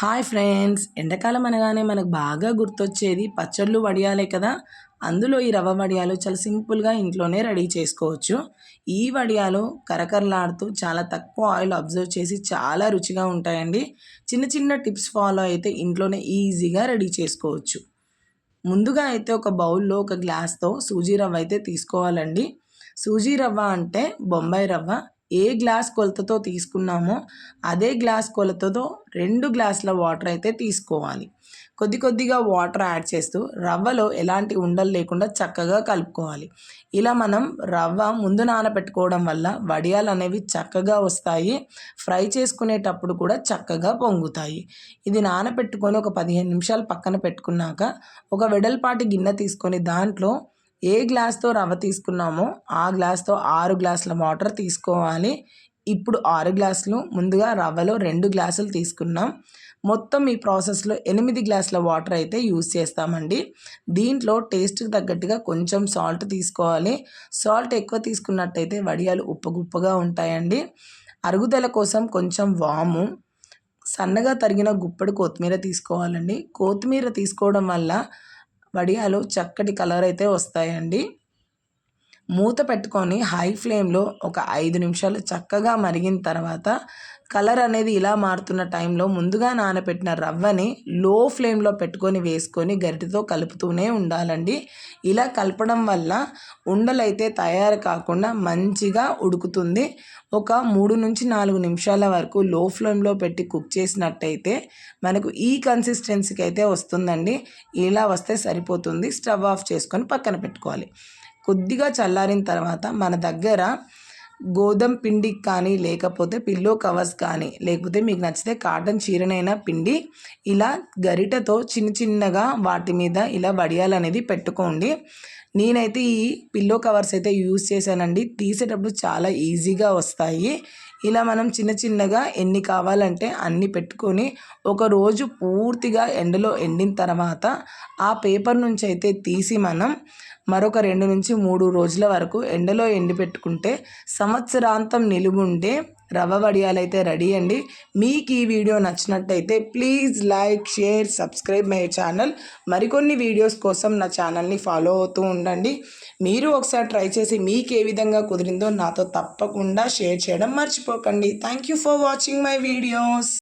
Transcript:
Hi friends. ఎండాకాలం అనగానే మనకు బాగా గుర్తొచ్చేది పచ్చళ్ళు వడియాలే కదా. అందులో ఈ రవ్వ వడియాలు చాలా సింపుల్గా ఇంట్లోనే రెడీ చేసుకోవచ్చు. ఈ వడియాలు కరకరలాడుతూ చాలా తక్కువ ఆయిల్ అబ్జర్వ్ చేసి చాలా రుచిగా ఉంటాయండి. చిన్న చిన్న టిప్స్ ఫాలో అయితే ఇంట్లోనే ఈజీగా రెడీ చేసుకోవచ్చు. ముందుగా అయితే ఒక బౌల్లో ఒక గ్లాస్తో సూజీ రవ్వ అయితే తీసుకోవాలండి. సూజీ రవ్వ అంటే బొంబాయి రవ్వ ఏ గ్లాస్ కొలతతో తీసుకున్నామో అదే గ్లాస్ కొలతతో రెండు గ్లాసుల వాటర్ అయితే తీసుకోవాలి. కొద్ది కొద్దిగా వాటర్ యాడ్ చేస్తూ రవ్వలో ఎలాంటి ఉండలు లేకుండా చక్కగా కలుపుకోవాలి. ఇలా మనం రవ్వ ముందు నానబెట్టుకోవడం వల్ల వడియాలు అనేవి చక్కగా వస్తాయి. ఫ్రై చేసుకునేటప్పుడు కూడా చక్కగా పొంగుతాయి. ఇది నానబెట్టుకొని ఒక పదిహేను నిమిషాలు పక్కన పెట్టుకున్నాక ఒక వెడల్పాటి గిన్నె తీసుకొని దాంట్లో ఏ గ్లాస్తో రవ్వ తీసుకున్నామో ఆ గ్లాస్తో ఆరు గ్లాసుల వాటర్ తీసుకోవాలి. ఇప్పుడు ఆరు గ్లాసులు ముందుగా రవ్వలో రెండు గ్లాసులు తీసుకున్నాం. మొత్తం ఈ ప్రాసెస్లో ఎనిమిది గ్లాసుల వాటర్ అయితే యూజ్ చేస్తామండి. దీంట్లో టేస్ట్కి తగ్గట్టుగా కొంచెం సాల్ట్ తీసుకోవాలి. సాల్ట్ ఎక్కువ తీసుకున్నట్టయితే వడియాలు ఉప్పగుప్పగా ఉంటాయండి. అరుగుదల కోసం కొంచెం వాము సన్నగా తరిగిన గుప్పడి కొత్తిమీర తీసుకోవాలండి. కొత్తిమీర తీసుకోవడం వల్ల వడియాలు చక్కటి కలర్ అయితే వస్తాయండి. మూత పెట్టుకొని హై ఫ్లేమ్లో ఒక ఐదు నిమిషాలు చక్కగా మరిగిన తర్వాత కలర్ అనేది ఇలా మారుతున్న టైంలో ముందుగా నానబెట్టిన రవ్వని లో ఫ్లేమ్లో పెట్టుకొని వేసుకొని గరిటితో కలుపుతూనే ఉండాలండి. ఇలా కలపడం వల్ల ఉండలైతే తయారు కాకుండా మంచిగా ఉడుకుతుంది. ఒక మూడు నుంచి నాలుగు నిమిషాల వరకు లో ఫ్లేమ్లో పెట్టి కుక్ చేసినట్టయితే మనకు ఈ కన్సిస్టెన్సీకి అయితే వస్తుందండి. ఇలా వస్తే సరిపోతుంది. స్టవ్ ఆఫ్ చేసుకొని పక్కన పెట్టుకోవాలి. కొద్దిగా చల్లారిన తర్వాత మన దగ్గర గోధుమ పిండి కానీ లేకపోతే పిల్లో కవర్స్ కానీ లేకపోతే మీకు నచ్చితే కాటన్ చీరనైనా పిండి ఇలా గరిటతో చిన్న చిన్నగా వాటి మీద ఇలా వడియాలనేది పెట్టుకోండి. నేనైతే ఈ పిల్లో కవర్స్ అయితే యూజ్ చేశానండి. తీసేటప్పుడు చాలా ఈజీగా వస్తాయి. ఇలా మనం చిన్న చిన్నగా ఎన్ని కావాలంటే అన్ని పెట్టుకొని ఒక రోజు పూర్తిగా ఎండలో ఎండిన తర్వాత ఆ పేపర్ నుంచి అయితే తీసి మనం మరొక రెండు నుంచి మూడు రోజుల వరకు ఎండలో ఎండి పెట్టుకుంటే సంవత్సరాంతం నిలుగుండే రవ్వ వడియాలైతే రెడీ అండి. మీకు ఈ వీడియో నచ్చినట్టయితే please like share subscribe my channel. మరికొన్ని వీడియోస్ కోసం నా ఛానల్ని ఫాలో అవుతూ ఉండండి. మీరు ఒకసారి ట్రై చేసి మీకు ఏ విధంగా కుదిరిందో నాతో తప్పకుండా షేర్ చేయడం మర్చిపోకండి. Thank you for watching my videos